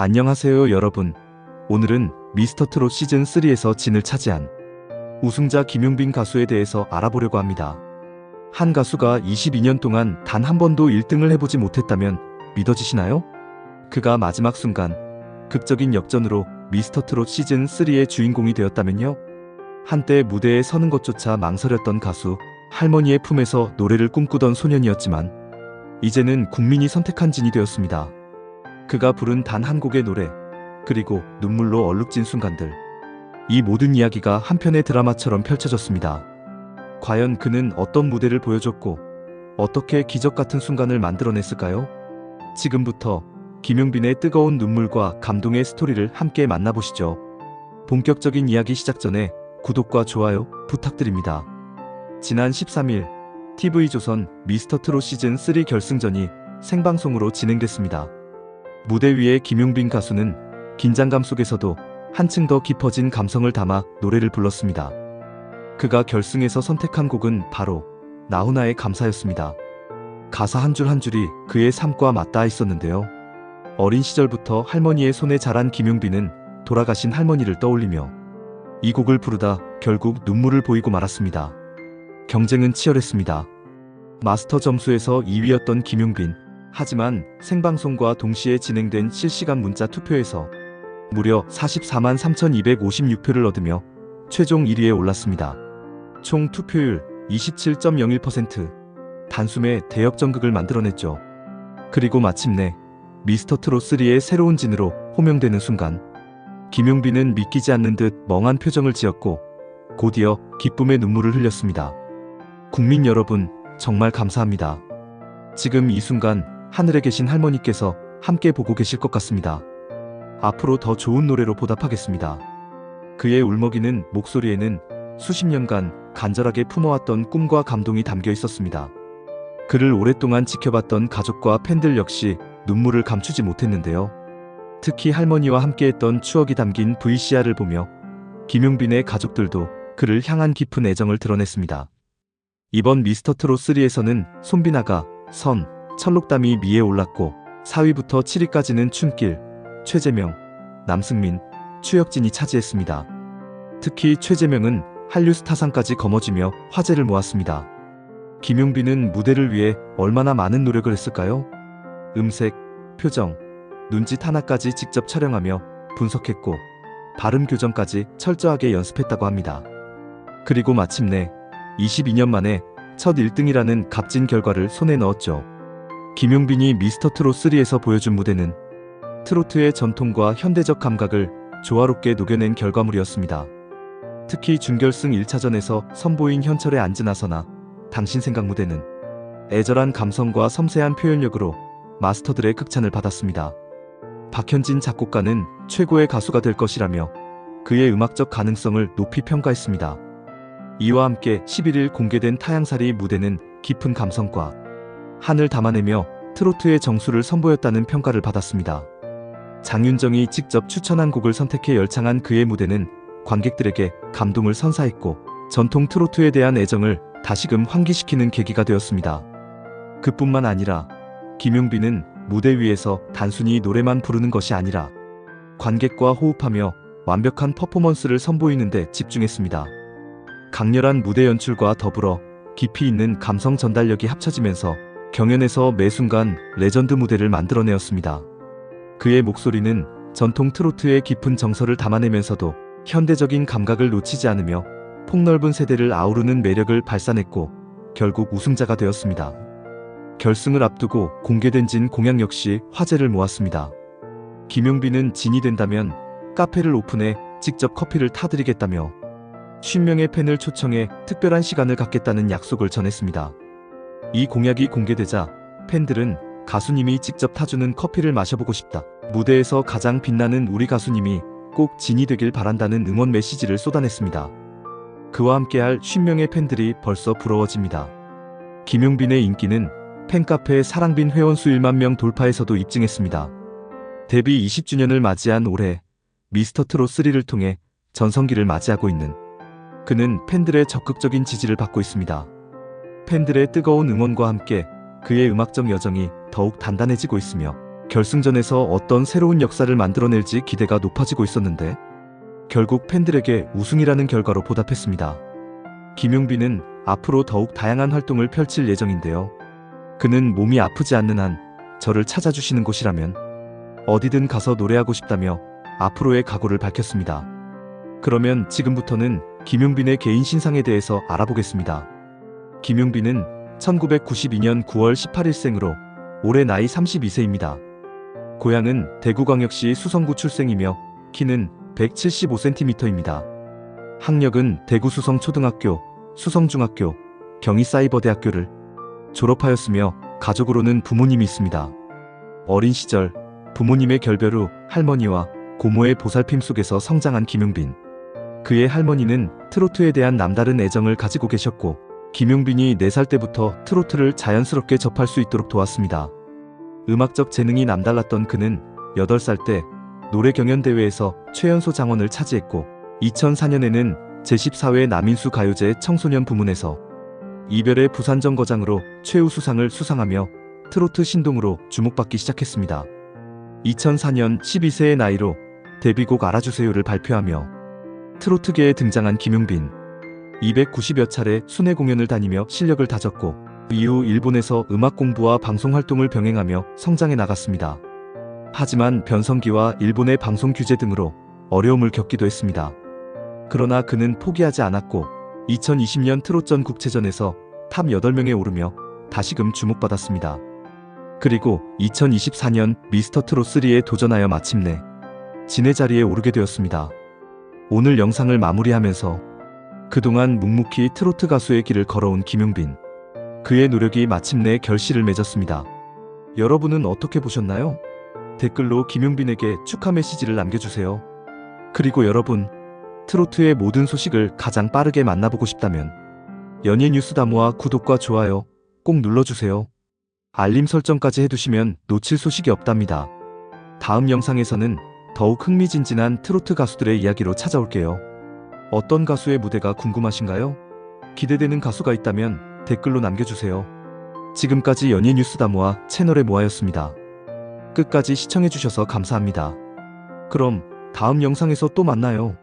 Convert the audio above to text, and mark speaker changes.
Speaker 1: 안녕하세요 여러분. 오늘은 미스터 트롯 시즌 3에서 진을 차지한 우승자 김용빈 가수에 대해서 알아보려고 합니다. 한 가수가 22년 동안 단 한 번도 1등을 해보지 못했다면 믿어지시나요? 그가 마지막 순간 극적인 역전으로 미스터 트롯 시즌 3의 주인공이 되었다면요? 한때 무대에 서는 것조차 망설였던 가수 할머니의 품에서 노래를 꿈꾸던 소년이었지만 이제는 국민이 선택한 진이 되었습니다. 그가 부른 단 한 곡의 노래, 그리고 눈물로 얼룩진 순간들. 이 모든 이야기가 한 편의 드라마처럼 펼쳐졌습니다. 과연 그는 어떤 무대를 보여줬고, 어떻게 기적 같은 순간을 만들어냈을까요? 지금부터 김용빈의 뜨거운 눈물과 감동의 스토리를 함께 만나보시죠. 본격적인 이야기 시작 전에 구독과 좋아요 부탁드립니다. 지난 13일 TV조선 미스터 트롯 시즌 3 결승전이 생방송으로 진행됐습니다. 무대 위의 김용빈 가수는 긴장감 속에서도 한층 더 깊어진 감성을 담아 노래를 불렀습니다. 그가 결승에서 선택한 곡은 바로 나훈아의 감사였습니다. 가사 한 줄 한 줄이 그의 삶과 맞닿아 있었는데요. 어린 시절부터 할머니의 손에 자란 김용빈은 돌아가신 할머니를 떠올리며 이 곡을 부르다 결국 눈물을 보이고 말았습니다. 경쟁은 치열했습니다. 마스터 점수에서 2위였던 김용빈. 하지만 생방송과 동시에 진행된 실시간 문자 투표에서 무려 44만 3,256표를 얻으며 최종 1위에 올랐습니다. 총 투표율 27.01%. 단숨에 대역전극을 만들어냈죠. 그리고 마침내 미스터 트롯 3의 새로운 진으로 호명되는 순간 김용빈은 믿기지 않는 듯 멍한 표정을 지었고 곧이어 기쁨의 눈물을 흘렸습니다. 국민 여러분, 정말 감사합니다. 지금 이 순간 하늘에 계신 할머니께서 함께 보고 계실 것 같습니다. 앞으로 더 좋은 노래로 보답하겠습니다. 그의 울먹이는 목소리에는 수십 년간 간절하게 품어왔던 꿈과 감동이 담겨 있었습니다. 그를 오랫동안 지켜봤던 가족과 팬들 역시 눈물을 감추지 못했는데요. 특히 할머니와 함께했던 추억이 담긴 VCR을 보며 김용빈의 가족들도 그를 향한 깊은 애정을 드러냈습니다. 이번 미스터 트롯 3에서는 손비나가 선, 철록담이 미에 올랐고 4위부터 7위까지는 춘길, 최재명, 남승민, 추혁진이 차지했습니다. 특히 최재명은 한류 스타상까지 거머쥐며 화제를 모았습니다. 김용빈은 무대를 위해 얼마나 많은 노력을 했을까요? 음색, 표정, 눈짓 하나까지 직접 촬영하며 분석했고 발음 교정까지 철저하게 연습했다고 합니다. 그리고 마침내 22년 만에 첫 1등이라는 값진 결과를 손에 넣었죠. 김용빈이 미스터 트롯 3에서 보여준 무대는 트로트의 전통과 현대적 감각을 조화롭게 녹여낸 결과물이었습니다. 특히 준결승 1차전에서 선보인 현철의 안즈나서나 당신 생각 무대는 애절한 감성과 섬세한 표현력으로 마스터들의 극찬을 받았습니다. 박현진 작곡가는 최고의 가수가 될 것이라며 그의 음악적 가능성을 높이 평가했습니다. 이와 함께 11일 공개된 타양살이 무대는 깊은 감성과 한을 담아내며 트로트의 정수를 선보였다는 평가를 받았습니다. 장윤정이 직접 추천한 곡을 선택해 열창한 그의 무대는 관객들에게 감동을 선사했고 전통 트로트에 대한 애정을 다시금 환기시키는 계기가 되었습니다. 그뿐만 아니라 김용빈은 무대 위에서 단순히 노래만 부르는 것이 아니라 관객과 호흡하며 완벽한 퍼포먼스를 선보이는 데 집중했습니다. 강렬한 무대 연출과 더불어 깊이 있는 감성 전달력이 합쳐지면서 경연에서 매 순간 레전드 무대를 만들어내었습니다. 그의 목소리는 전통 트로트의 깊은 정서를 담아내면서도 현대적인 감각을 놓치지 않으며 폭넓은 세대를 아우르는 매력을 발산했고 결국 우승자가 되었습니다. 결승을 앞두고 공개된 진 공약 역시 화제를 모았습니다. 김용빈은 진이 된다면 카페를 오픈해 직접 커피를 타드리겠다며 50명의 팬을 초청해 특별한 시간을 갖겠다는 약속을 전했습니다. 이 공약이 공개되자 팬들은 가수님이 직접 타주는 커피를 마셔보고 싶다. 무대에서 가장 빛나는 우리 가수님이 꼭 진이 되길 바란다는 응원 메시지를 쏟아냈습니다. 그와 함께할 50명의 팬들이 벌써 부러워집니다. 김용빈의 인기는 팬카페 사랑빈 회원 수 1만 명 돌파에서도 입증했습니다. 데뷔 20주년을 맞이한 올해 미스터 트롯 3를 통해 전성기를 맞이하고 있는 그는 팬들의 적극적인 지지를 받고 있습니다. 팬들의 뜨거운 응원과 함께 그의 음악적 여정이 더욱 단단해지고 있으며 결승전에서 어떤 새로운 역사를 만들어낼지 기대가 높아지고 있었는데 결국 팬들에게 우승이라는 결과로 보답했습니다. 김용빈은 앞으로 더욱 다양한 활동을 펼칠 예정인데요. 그는 몸이 아프지 않는 한 저를 찾아주시는 곳이라면 어디든 가서 노래하고 싶다며 앞으로의 각오를 밝혔습니다. 그러면 지금부터는 김용빈의 개인 신상에 대해서 알아보겠습니다. 김용빈은 1992년 9월 18일생으로 올해 나이 32세입니다. 고향은 대구광역시 수성구 출생이며 키는 175cm입니다. 학력은 대구 수성초등학교, 수성중학교, 경희사이버대학교를 졸업하였으며 가족으로는 부모님이 있습니다. 어린 시절 부모님의 결별 후 할머니와 고모의 보살핌 속에서 성장한 김용빈. 그의 할머니는 트로트에 대한 남다른 애정을 가지고 계셨고 김용빈이 4살 때부터 트로트를 자연스럽게 접할 수 있도록 도왔습니다. 음악적 재능이 남달랐던 그는 8살 때 노래 경연대회에서 최연소 장원을 차지했고 2004년에는 제14회 남인수 가요제 청소년 부문에서 이별의 부산정거장으로 최우수상을 수상하며 트로트 신동으로 주목받기 시작했습니다. 2004년 12세의 나이로 데뷔곡 알아주세요를 발표하며 트로트계에 등장한 김용빈. 290여 차례 순회 공연을 다니며 실력을 다졌고 이후 일본에서 음악 공부와 방송 활동을 병행하며 성장해 나갔습니다. 하지만 변성기와 일본의 방송 규제 등으로 어려움을 겪기도 했습니다. 그러나 그는 포기하지 않았고 2020년 트롯전 국체전에서 탑 8명에 오르며 다시금 주목받았습니다. 그리고 2024년 미스터 트롯 3에 도전하여 마침내 진의 자리에 오르게 되었습니다. 오늘 영상을 마무리하면서 그동안 묵묵히 트로트 가수의 길을 걸어온 김용빈. 그의 노력이 마침내 결실을 맺었습니다. 여러분은 어떻게 보셨나요? 댓글로 김용빈에게 축하 메시지를 남겨주세요. 그리고 여러분, 트로트의 모든 소식을 가장 빠르게 만나보고 싶다면 연예 뉴스 다모와 구독과 좋아요 꼭 눌러주세요. 알림 설정까지 해두시면 놓칠 소식이 없답니다. 다음 영상에서는 더욱 흥미진진한 트로트 가수들의 이야기로 찾아올게요. 어떤 가수의 무대가 궁금하신가요? 기대되는 가수가 있다면 댓글로 남겨주세요. 지금까지 연예 뉴스 다모와 채널의 모아였습니다. 끝까지 시청해주셔서 감사합니다. 그럼 다음 영상에서 또 만나요.